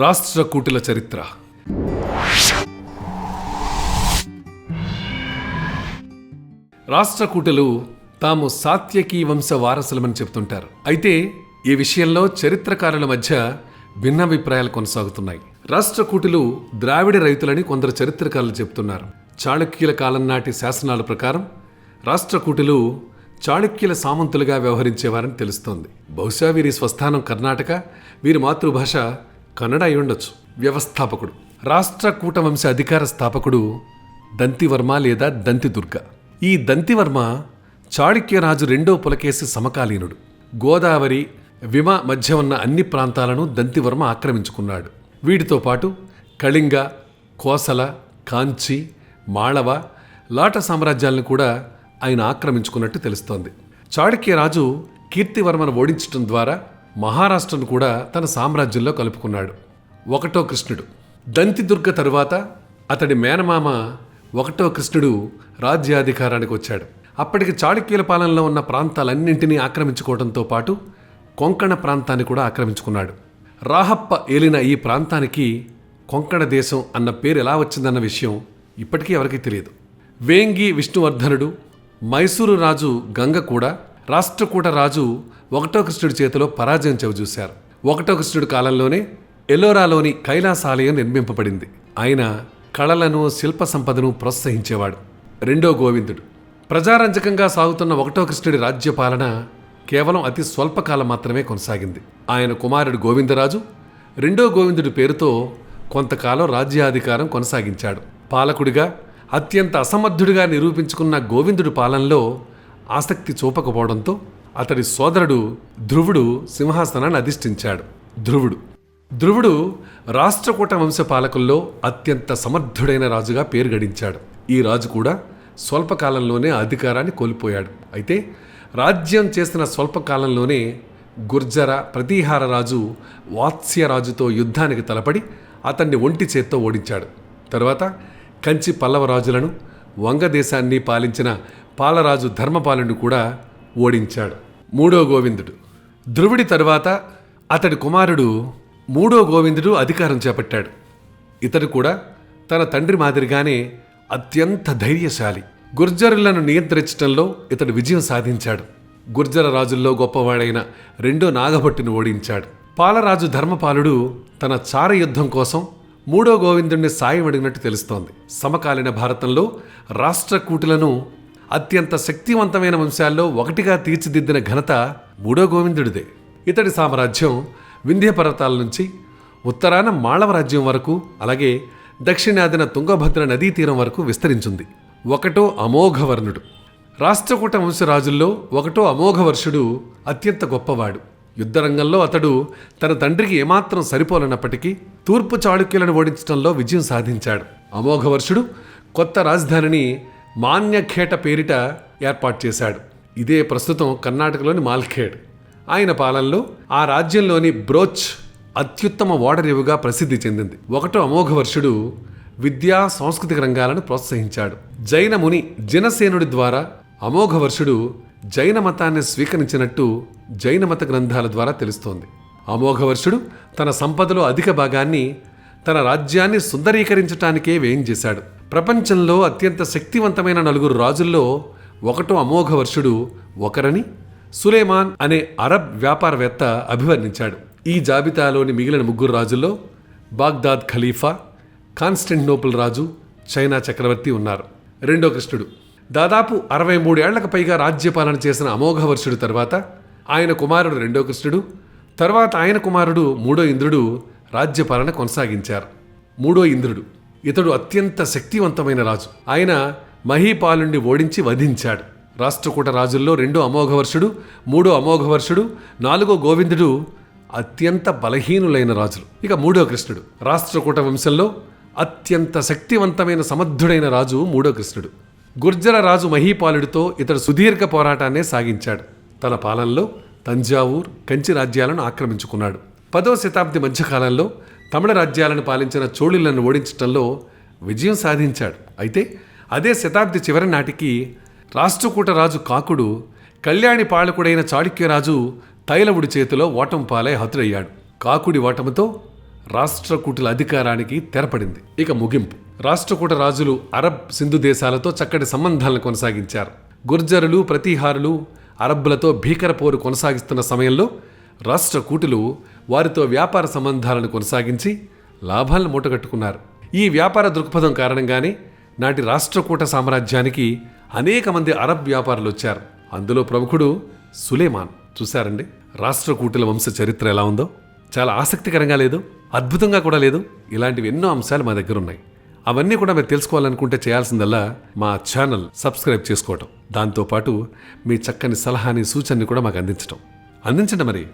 రాష్ట్రకూటుల చరిత్ర. రాష్ట్రకూటులు తాము సాత్యకీ వంశ వారసులమని చెప్తుంటారు. అయితే ఈ విషయంలో చరిత్రకారుల మధ్య భిన్నాభిప్రాయాలు కొనసాగుతున్నాయి. రాష్ట్రకూటులు ద్రావిడ రైతులని కొందరు చరిత్రకారులు చెప్తున్నారు. చాళుక్యుల కాలం నాటి శాసనాల ప్రకారం రాష్ట్రకూటులు చాళుక్యుల సామంతులుగా వ్యవహరించేవారని తెలుస్తోంది. బహుశా వీరి స్వస్థానం కర్ణాటక వీరి మాతృభాష కన్నడ అయి ఉండొచ్చు. వ్యవస్థాపకుడు. రాష్ట్ర కూటవంశ అధికార స్థాపకుడు దంతివర్మ లేదా దంతిదుర్గ. ఈ దంతివర్మ చాళుక్యరాజు రెండో పులకేసి సమకాలీనుడు. గోదావరి విమ మధ్య ఉన్న అన్ని ప్రాంతాలను దంతివర్మ ఆక్రమించుకున్నాడు. వీటితో పాటు కళింగ కోసల కాంచి మాళవ లాట సామ్రాజ్యాలను కూడా ఆయన ఆక్రమించుకున్నట్టు తెలుస్తోంది. చాళుక్యరాజు కీర్తివర్మను ఓడించడం ద్వారా మహారాష్ట్రను కూడా తన సామ్రాజ్యంలో కలుపుకున్నాడు. ఒకటో కృష్ణుడు. దంతిదుర్గ తరువాత అతడి మేనమామ ఒకటో కృష్ణుడు రాజ్యాధికారానికి వచ్చాడు. అప్పటికి చాళుక్యుల పాలనలో ఉన్న ప్రాంతాలన్నింటినీ ఆక్రమించుకోవడంతో పాటు కొంకణ ప్రాంతాన్ని కూడా ఆక్రమించుకున్నాడు. రాహప్ప ఏలిన ఈ ప్రాంతానికి కొంకణ దేశం అన్న పేరు ఎలా వచ్చిందన్న విషయం ఇప్పటికీ ఎవరికీ తెలియదు. వేంగి విష్ణువర్ధనుడు మైసూరు రాజు గంగ కూడా రాష్ట్రకూట రాజు ఒకటో కృష్ణుడి చేతిలో పరాజయం చవిచూశారు ఒకటో కృష్ణుడి కాలంలోనే ఎల్లోరాలోని కైలాసాలయం నిర్మింపబడింది. ఆయన కళలను శిల్ప సంపదను ప్రోత్సహించేవాడు. రెండో గోవిందుడు. ప్రజారంజకంగా సాగుతున్న ఒకటో కృష్ణుడి రాజ్యపాలన కేవలం అతి స్వల్పకాలం మాత్రమే కొనసాగింది. ఆయన కుమారుడు గోవిందరాజు రెండో గోవిందుడి పేరుతో కొంతకాలం రాజ్యాధికారం కొనసాగించాడు. పాలకుడిగా అత్యంత అసమర్థుడిగా నిరూపించుకున్న గోవిందుడి పాలనలో ఆసక్తి చూపకపోవడంతో అతడి సోదరుడు ధ్రువుడు సింహాసనాన్ని అధిష్ఠించాడు. ధ్రువుడు. ధ్రువుడు రాష్ట్రకూట వంశపాలకుల్లో అత్యంత సమర్థుడైన రాజుగా పేరు గడించాడు. ఈ రాజు కూడా స్వల్పకాలంలోనే అధికారాన్ని కోల్పోయాడు. అయితే రాజ్యం చేసిన స్వల్పకాలంలోనే గుర్జర ప్రతీహార రాజు వాత్స్యరాజుతో యుద్ధానికి తలపడి అతన్ని ఒంటి చేత్తో ఓడించాడు. తర్వాత కంచి పల్లవ రాజులను వంగదేశాన్ని పాలించిన పాలరాజు ధర్మపాలుని కూడా ఓడించాడు. మూడో గోవిందుడు. ధ్రువుడి తరువాత అతడి కుమారుడు మూడో గోవిందుడు అధికారం చేపట్టాడు. ఇతడు కూడా తన తండ్రి మాదిరిగానే అత్యంత ధైర్యశాలి. గుర్జరులను నియంత్రించడంలో ఇతడు విజయం సాధించాడు. గుర్జర రాజుల్లో గొప్పవాడైన రెండో నాగభట్టును ఓడించాడు. పాలరాజు ధర్మపాలుడు తన చార యుద్ధం కోసం మూడో గోవిందుణ్ణి సాయం అడిగినట్టు తెలుస్తోంది. సమకాలీన భారతంలో రాష్ట్రకూటులను అత్యంత శక్తివంతమైన వంశాల్లో ఒకటిగా తీర్చిదిద్దిన ఘనత మూడో గోవిందుడిదే. ఇతడి సామ్రాజ్యం వింధ్య పర్వతాల నుంచి ఉత్తరాన మాళవ రాజ్యం వరకు అలాగే దక్షిణాదిన తుంగభద్ర నదీ తీరం వరకు విస్తరించింది. ఒకటో అమోఘవర్ణుడు. రాష్ట్రకూట వంశరాజుల్లో ఒకటో అమోఘవర్షుడు అత్యంత గొప్పవాడు. యుద్ధరంగంలో అతడు తన తండ్రికి ఏమాత్రం సరిపోలేనప్పటికీ తూర్పు చాళుక్యులను ఓడించడంలో విజయం సాధించాడు. అమోఘవర్షుడు కొత్త రాజధానిని మాన్యఖేట పేరిట ఏర్పాటు చేశాడు. ఇదే ప్రస్తుతం కర్ణాటకలోని మాల్ఖేడ్. ఆయన పాలనలో ఆ రాజ్యంలోని బ్రోచ్ అత్యుత్తమ ఓడరేవుగా ప్రసిద్ధి చెందింది. ఒకటో అమోఘవర్షుడు విద్యా సాంస్కృతిక రంగాలను ప్రోత్సహించాడు. జైన ముని జనసేనుడి ద్వారా అమోఘవర్షుడు జైన మతాన్ని స్వీకరించినట్టు జైన మత గ్రంథాల ద్వారా తెలుస్తోంది. అమోఘవర్షుడు తన సంపదలో అధిక భాగాన్ని తన రాజ్యాన్ని సుందరీకరించటానికే వ్యయం చేశాడు. ప్రపంచంలో అత్యంత శక్తివంతమైన నలుగురు రాజుల్లో ఒకటో అమోఘవర్షుడు ఒకరని సులేమాన్ అనే అరబ్ వ్యాపారవేత్త అభివర్ణించాడు. ఈ జాబితాలోని మిగిలిన ముగ్గురు రాజుల్లో బాగ్దాద్ ఖలీఫా కాన్స్టెంటినోపుల్ రాజు చైనా చక్రవర్తి ఉన్నారు. రెండో కృష్ణుడు దాదాపు అరవై మూడేళ్ళకు పైగా రాజ్యపాలన చేసిన అమోఘవర్షుడు తర్వాత ఆయన కుమారుడు రెండో కృష్ణుడు తర్వాత ఆయన కుమారుడు మూడో ఇంద్రుడు రాజ్యపాలన కొనసాగించారు. మూడో ఇంద్రుడు. ఇతడు అత్యంత శక్తివంతమైన రాజు. ఆయన మహీపాలుణ్ణి ఓడించి వధించాడు. రాష్ట్రకూట రాజుల్లో రెండో అమోఘవర్షుడు మూడో అమోఘవర్షుడు నాలుగో గోవిందుడు అత్యంత బలహీనులైన రాజులు. ఇక మూడో కృష్ణుడు. రాష్ట్రకూట వంశంలో అత్యంత శక్తివంతమైన సమర్థుడైన రాజు మూడో కృష్ణుడు. గుర్జర రాజు మహీపాలుడితో ఇతడు సుదీర్ఘ పోరాటాన్నే సాగించాడు. తన పాలనలో తంజావూర్ కంచి రాజ్యాలను ఆక్రమించుకున్నాడు. పదో శతాబ్ది మధ్యకాలంలో తమిళ రాజ్యాలను పాలించిన చోళులను ఓడించడంలో విజయం సాధించాడు. అయితే అదే శతాబ్ది చివరి నాటికి రాష్ట్రకూట రాజు కాకుడు కళ్యాణి పాలకుడైన చాళుక్యరాజు తైలవుడి చేతిలో ఓటం పాలై హతుడయ్యాడు. కాకుడి ఓటమితో రాష్ట్రకూటుల అధికారానికి తెరపడింది. ఇక ముగింపు. రాష్ట్రకూట రాజులు అరబ్ సింధు దేశాలతో చక్కటి సంబంధాలను కొనసాగించారు. గుర్జరులు ప్రతీహారులు అరబ్బులతో భీకర పోరు కొనసాగిస్తున్న సమయంలో రాష్ట్రకూటులు వారితో వ్యాపార సంబంధాలను కొనసాగించి లాభాలను మూటగట్టుకున్నారు. ఈ వ్యాపార దృక్పథం కారణంగానే నాటి రాష్ట్రకూట సామ్రాజ్యానికి అనేక మంది అరబ్ వ్యాపారులు వచ్చారు అందులో ప్రముఖుడు సులేమాన్. చూశారండి? రాష్ట్రకూటుల వంశ చరిత్ర ఎలా ఉందో? చాలా ఆసక్తికరంగా లేదు? అద్భుతంగా కూడా లేదు? ఇలాంటివి ఎన్నో అంశాలు మా దగ్గర ఉన్నాయి అవన్నీ కూడా మీరు తెలుసుకోవాలనుకుంటే చేయాల్సిందల్లా మా ఛానల్ సబ్స్క్రైబ్ చేసుకోవటం. దాంతోపాటు మీ చక్కని సలహాని సూచనని కూడా మాకు అందించటం. అందించండి మరి.